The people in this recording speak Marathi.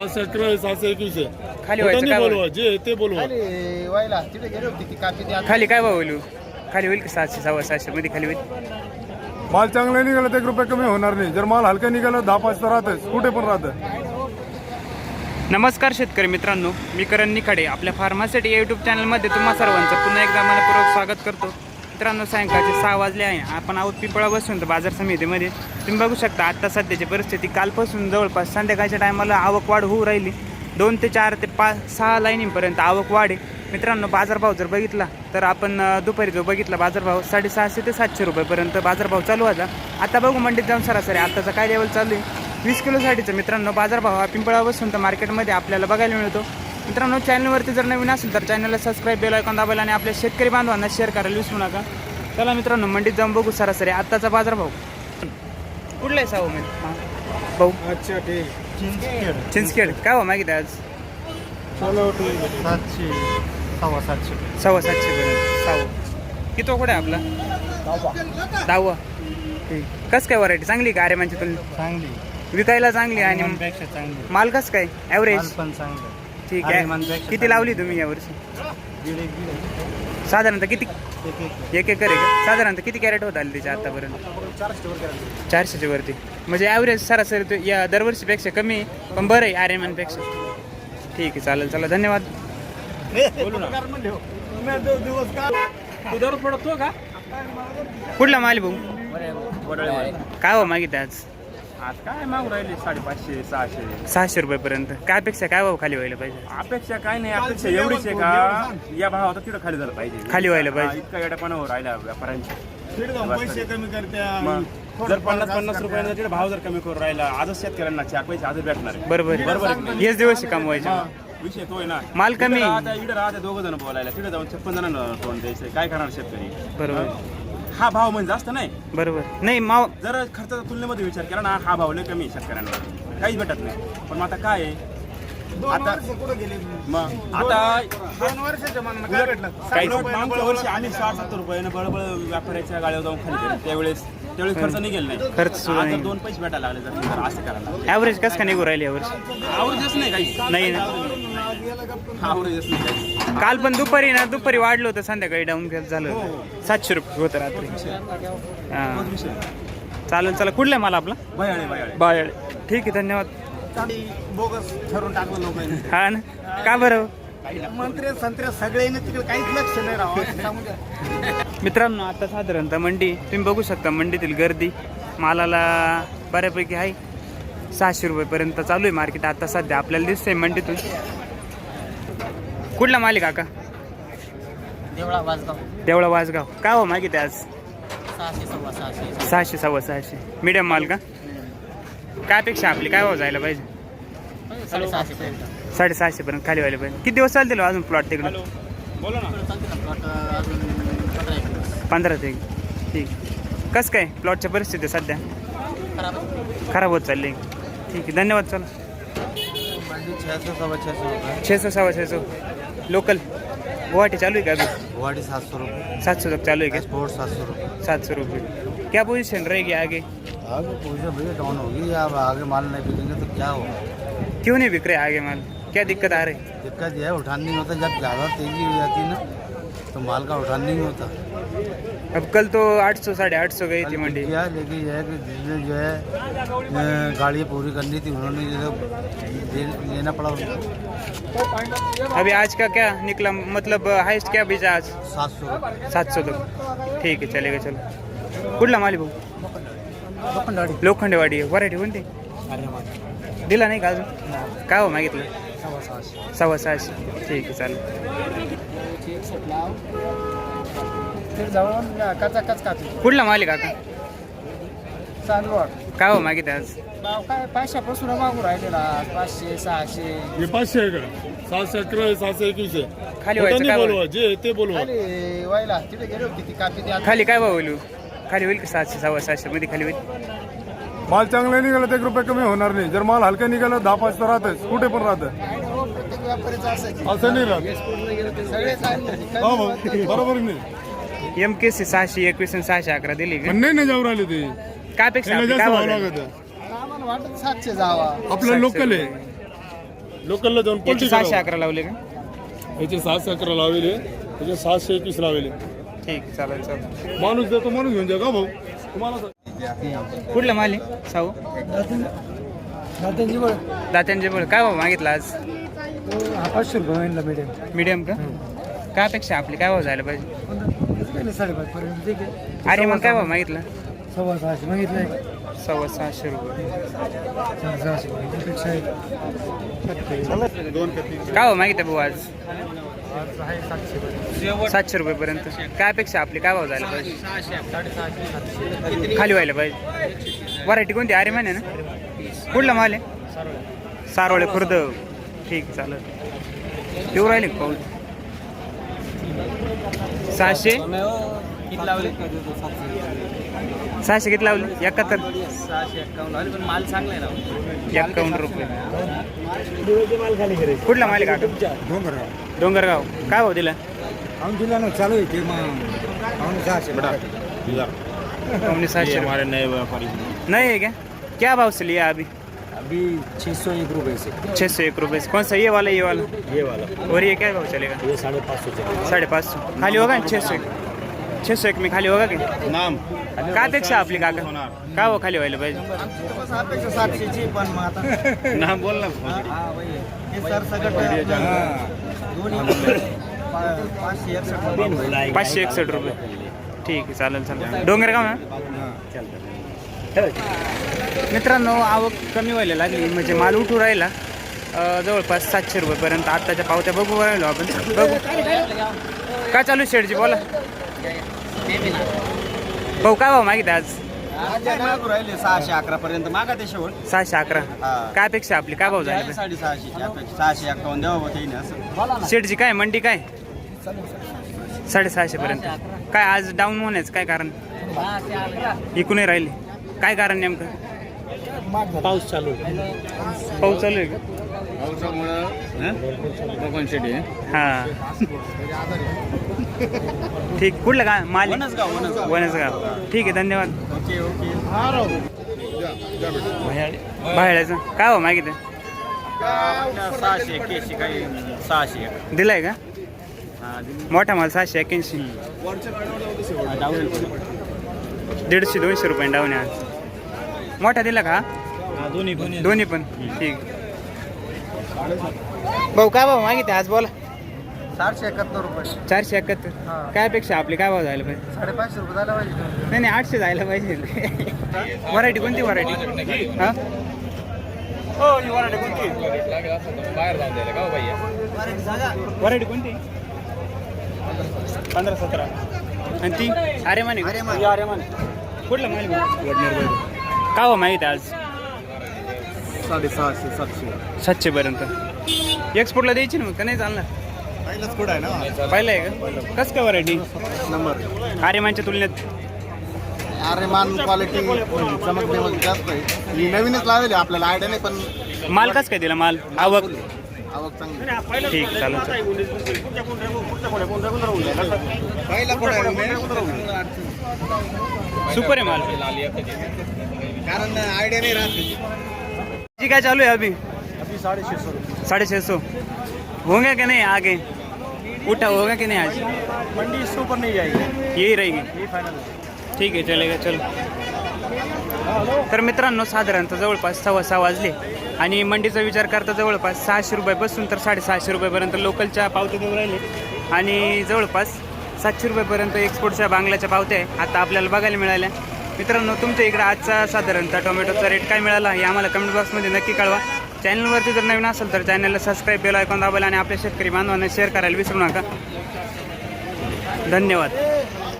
एकवीस आहे खाली व्हायचं काय नाही बोलवा जे ते बोलवा. खाली व्हायला. तिथे गेली होती ती काकी ती खाली काय भाव होईल खाली होईल का सातशे सव्वा सातशे मध्ये खाली होईल? माल चांगला निघाला तर एक रुपये कमी होणार नाही. जर माल हलका निघाला दहा पाच तर राहतच कुठे पण राहतं नमस्कार शेतकरी मित्रांनो. मी करण निखाडे. आपल्या फार्मासिटी या युट्यूब चॅनलमध्ये तुम्हा सर्वांचं पुन्हा एकदा मनपूर्वक स्वागत करतो. मित्रांनो सायंकाळचे सहा वाजले आहे. आपण आहोत पिंपळा बसून बाजार समितीमध्ये. तुम्ही बघू शकता आत्ता सध्याची परिस्थिती कालपासून जवळपास संध्याकाळच्या टायमाला आवक वाढ होऊ राहिली. दोन ते चार ते पाच सहा लाईनीपर्यंत आवक वाढे. मित्रांनो बाजारभाव जर बघितला तर आपण दुपारी जो बघितला बाजारभाव साडेसहाशे ते सातशे रुपयेपर्यंत बाजारभाव चालू होता. आता बघू मंडीत जाऊन सरासरी आत्ताचा काय लेवल चालू आहे. वीस किलोसाठीचं मित्रांनो बाजारभाव हा पिंपळा बसून तर मार्केटमध्ये आपल्याला बघायला मिळतो. मित्रांनो चॅनलवरती जर नवीन असेल तर चॅनलला सबस्क्राईब बेल ऐकून दाबायला आणि आपल्या शेतकरी बांधवांना शेअर करायला विसरू नका. चला मित्रांनो मंडीत जाऊन बघू सरासरी. आत्ताचा बाजारभाव कुठला आहे साऊ मी भाऊ. अच्छा ठीक चिंचखेड. काय हो मागित आज? सातशे सव्वा सातशे. सव्वा सातशे पर्यंत. किती कुठे आपला? दहावा. ठीक कसं काय व्हरायटी चांगली का? आरेमानची तुला चांगली. विकायला चांगली आणि पेक्षा चांगली. माल कसं काय? ॲव्हरेज पण चांगलं. ठीक आहे. किती लावली तुम्ही यावर्षी साधारणतः किती? एक एक एक एकर आहे का? साधारणतः किती कॅरेट होत आले त्याच्या आतापर्यंत? चारशेच्या वरती म्हणजे ॲव्हरेज सरासरी तो या दरवर्षीपेक्षा कमी पण बरं आहे आर्यमॅनपेक्षा. ठीक आहे चालेल चला धन्यवाद. कुठला माल भाऊ? काय हो मागित आज? आज काय मागू राहिले? साडेपाचशे सहाशे. सहाशे रुपयेपर्यंत. काय अपेक्षा काय भाव खाली व्हायला पाहिजे? अपेक्षा काय नाही अपेक्षा एवढीच आहे का? या भावात तिथं खाली झालं पाहिजे. खाली व्हायला हा, पाहिजे. इतका येड्यापणा राहिला व्यापाऱ्यांच्या तिकडे जाऊन पैसे कमी करत्या. मग जर पन्नास पन्नास रुपयानं तिथे भाव जर कमी करून राहिला आजच शेतकऱ्यांना चार पैसे आजच भेटणार आहे. बरोबर आहे. बरोबर? हेच दिवस कमवायचे. हा, विषय तो आहे ना. माल कमी. इकडे राहते इकडे राहते दोघं जण बोलायला. तिथे जाऊन छप्पन जणांना तोंड द्यायचं काय करणार शेतकरी? बरोबर. हा भाव म्हणजे जास्त नाही. बरोबर. नाही माव जर खर्चाच्या तुलनेमध्ये विचार केला ना हा भाव लय कमी आहे शेतकऱ्यांना काहीच भेटत नाही. पण मग आता काय आहे? आता मग आता दोन वर्षाच्या मनानं काय भेटलं? काही मागच्या वर्षी आम्ही साठ सत्तर रुपयानं बळबळ व्यापाऱ्याच्या गाड्यावर जाऊन खाली केलं. त्यावेळेस त्यावेळेस खर्च निघेल नाही. खर्च आता नाही. दोन पैसे भेटायला लागले जर जर असं करायला ॲव्हरेज कसं का निघू राहिली यावर्षी आवडतच नाही काही. नाही ना. आवडतच नाही काही. काल पण दुपारी ना दुपारी वाढलं होतं संध्याकाळी डाऊन झालं होतं. सातशे रुपये होतं रात्री. हां. चालेल चला कुठला आहे मला आपला? भयाळे भयाळे. बाळ ठीक आहे धन्यवाद. बोगस ठरून टाकलं लोकांनी हा ना? का बरं? मंत्री संत्र्या सगळ्यांनी तिकडे काहीच लक्ष नाही राहावं सांगू द्या. मित्रांनो आता साधारणतः मंडी तुम्ही बघू शकता मंडीतील गर्दी मालाला बऱ्यापैकी आहे. सहाशे रुपयेपर्यंत चालू आहे मार्केट आता सध्या आपल्याला दिसतंय मंडीतून. कुठला मालिक काका? देवळा वाजगाव देवळा वाजगाव काय हो मागित आज? सहाशे सव्वा सहाशे. सहाशे सव्वा सहाशे. मीडियम माल का? काय अपेक्षा आपली? काय हो जायला पाहिजे? साडेसहाशे पर्यंत. साडेसहाशे पर्यंत खाली व्हायला पाहिजे. किती दिवस चालतील हो अजून प्लॉट तिकडे? बोला ना. अजून पंधरा एक दिवस. पंधरा ते ठीक. कसं काय? प्लॉटच्या परिस्थिती सध्या? खराब खराब होत चालली. ठीक आहे. धन्यवाद चला. रुपये छे सौ सवा छे सौ लोकल गुवाहाटी चालू है क्या अभी? गुवाहाटी सात सौ रुपये सात सौ तक चालू है क्या एक्सपोर्ट सात सौ रुपये सात सौ रुपये क्या पोजीशन रहेगी आगे? आगे पोजिशन भैया डाउन होगी। अब आगे माल नहीं बिकेंगे तो क्या होगा? क्यों नहीं बिक रहे आगे माल? क्या दिक्कत आ रही? दिक्कत यह है उठान नहीं होता। जब ज़्यादा तेज़ी हो जाती है ना तो माल का उठान नहीं होता। अब कल तो आठ सौ साढ़े आठ सौ गई थी मंडी। किया लेकिन यह है कि जिसने जो है गाड़ी पूरी करनी थी उन्होंने दे- लेना पड़ा उनको। अभी आज का क्या निकला? मतलब हाईएस्ट क्या बीजा आज? सात सौ। सात सौ तक ठीक आहे चलेगा चलो। कुठला माली भाऊ? लोखंडेवाडी। व्हरायटी कोणती? दिला नाही का अजून? काय हो मागितलं? सव्वा सहाशे. ठीक आहे चालेल. काच कुठला माल आहे काका चांदवड. काय हो मागितलं आज? भाव काय पाचशेपासून मागू राहिलेला पाचशे सहाशे. हे पाचशे आहे का? सहाशे अकरा आहे सहाशे एकवीस आहे खाली व्हायचं काय बोलवा जे ते बोलवा. खाली व्हायला तिथे गेली होती ती काकी ती खाली काय भाव होईल? खाली होईल का सातशे सव्वा सातशे मध्ये खाली होईल? माल चांगला निघाला तर एक रुपये कमी होणार नाही. जर माल हलका निघाला दहा पाच तर राहतच कुठे पण राहतं प्रत्येक व्यापारीचं असायचं. असं नाही राहत. हो भाऊ बरोबर नाही? एम के सी सहाशे एकवीस आणि सहाशे अकरा दिली का? पण नाही ना जाऊ राहिले ते. काय पेक्षा त्याला आपली? जास्त काय भाव भाव लागत. आम्हाला वाटत सातशे जावा. आपलं लोकल आहे. लोकलला जाऊन याचे सहाशे करा. अकरा लावले का? याचे सहाशे अकरा लावले त्याचे सहाशे एकवीस लावले ठीक चालेल चालेल. माणूस देतो म्हणून घेऊन जा का भाऊ? तुम्हाला कुठला माल आहे? साऊ? दात्यांचे बळ. काय भाव मागितला आज? पाचशे रुपये मीडियम का? काय अपेक्षा आपली? काय भाव जायला पाहिजे? साडेपाच पर्यंत ठीक आहे. अरे मग काय भाव मागितला? सव्वा सहाशे मागितलंय. सव्वा सहाशे रुपये. सहाशे काय भाव मागितलं भाऊ आज? सातशे रुपयेपर्यंत. काय अपेक्षा आपली? काय भाव जायला पाहिजे? खाली व्हायला पाहिजे. व्हरायटी कोणती? अरे म्हणे ना? कुठला माल आहे? सारोळे. खुर्द. ठीक चालेल. येऊ राहिले पाऊस? सहाशे? सहाशे किती लावले? एकाहत्तर. माल चांगला आहे ना. एकावन्न रुपये. कुठला माल आहे काका? डोंगरगाव. काय भाव दिला? आम्ही दिला ना चालू आहे ते मग सहाशे. सहाशे. रुपये नहीं है क्या? क्या भाव से लिया अभी? अभी छः सौ एक रुपये से। छः सौ एक रुपये से। कौन सा ये वाला ये वाला? ये वाला। और ये क्या भाव चलेगा? ये साढ़े पाँच सौ चले साढ़े पाच सौ। खाली होगा छः सौ छः सौ एक में खाली होगा की नाम। काय अपेक्षा आपली काका? काय भाव खाली व्हायला पाहिजे सातशेची पण मग आता नाम बोल ना वही आहे. सरसकट दोन्ही पाचशे एकसष्ट रुपये. पाचशे एकसष्ट रुपये ठीक आहे चालेल चालेल डोंगरगाव ना मित्रांनो आवक कमी व्हायला लागली म्हणजे माल उठू राहिला. जवळपास सातशे रुपयेपर्यंत आत्ताच्या पावत्या बघू राहिलो आपण. बघू. काय चालू आहे शेडची बोला. भाऊ काय भाऊ मागित आज? सहाशे अकरा. पर्यंत मागा ते शेवट सहाशे अकरा. काय अपेक्षा आपली? काय भाऊ झाले? सहाशे द्यावं असं शेडची काय मंडी काय? साडेसहाशे पर्यंत. काय आज डाऊन होण्याचं काय कारण? इकूनही राहिले. काय कारण नेमकं? पाऊस चालू पाऊस चालू आहे का? हा? ठीक कुठलं का माल. वनसगाव वनसगाव. ठीक आहे धन्यवाद. Okay okay. बाहेरचं. काय हो मागितलं? सहाशे एक्क्याऐंशी काही सहाशे. दिलाय का. मोठा माल सहाशे एक्क्याऐंशी. दीडशे दोनशे रुपये डाऊन आहे मोठा दिला का? हा, दोन्ही दोन्ही दोन्ही पण. ठीक. भाऊ काय भाऊ मागितले आज? बोला. चारशे एकाहत्तर रुपये. चारशे एकाहत्तर. काय अपेक्षा आपली? काय भाव जायला पाहिजे? साडेपाचशे रुपये झाला पाहिजे. नाही नाही आठशे जायला पाहिजे. व्हरायटी कोणती व्हरायटी हा? व्हरायटी कोणती? पंधरा सतरा. आणि ती? अरे माने अरे माने कुठलं माहिती काय हो माहिती आज साडेसहाशे सातशे सातशे पर्यंत एक्सपोर्टला द्यायची ना मग का नाही चालणार पहिलाच कुठं आहे ना पाहिलं आहे का कसं काय व्हरायटी नंबर आर्यमानच्या तुलनेत आरेमान क्वालिटी चमक बिमक जास्त आहे ही नवीनच लावली आपल्याला आयडिया नाही पण माल कसं काय दिला माल आवक आवक चांगली ठीक चालेल चालेल. पहिला कुठं सुपर आहे माल कारण आयडिया नाही राहत जी क्या चालू है अभी? अभी साढ़े छः सौ साढ़े छः सौ होंगे कि नहीं आगे? उठा होगा कि नहीं आज? मंडी इसके ऊपर नहीं जाएगी. यही रहेगी. ठीक आहे चलेगा चल. तर मित्रांनो साधारणतः जवळपास सव्वा सहा वाजले. आणि मंडीचा विचार करता जवळपास सहाशे रुपयापासून तर साडेसहाशे रुपयापर्यंत लोकलच्या पावत्या देऊ राहिले. आणि जवळपास सातशे रुपयापर्यंत एक्सपोर्टच्या बांगल्याच्या पावत्या आहे आता आपल्याला बघायला मिळाल्या. मित्रांनो तुमच्या इकडे आजचा साधारणतः टोमॅटोचा रेट काय मिळाला हे आम्हाला कमेंट बॉक्समध्ये नक्की कळवा. चॅनलवरती जर नवीन असेल तर चॅनलला सबस्क्राईब बेल ऐकून दाबायला आणि आपल्या शेतकरी बांधवांना शेअर करायला विसरू नका. धन्यवाद.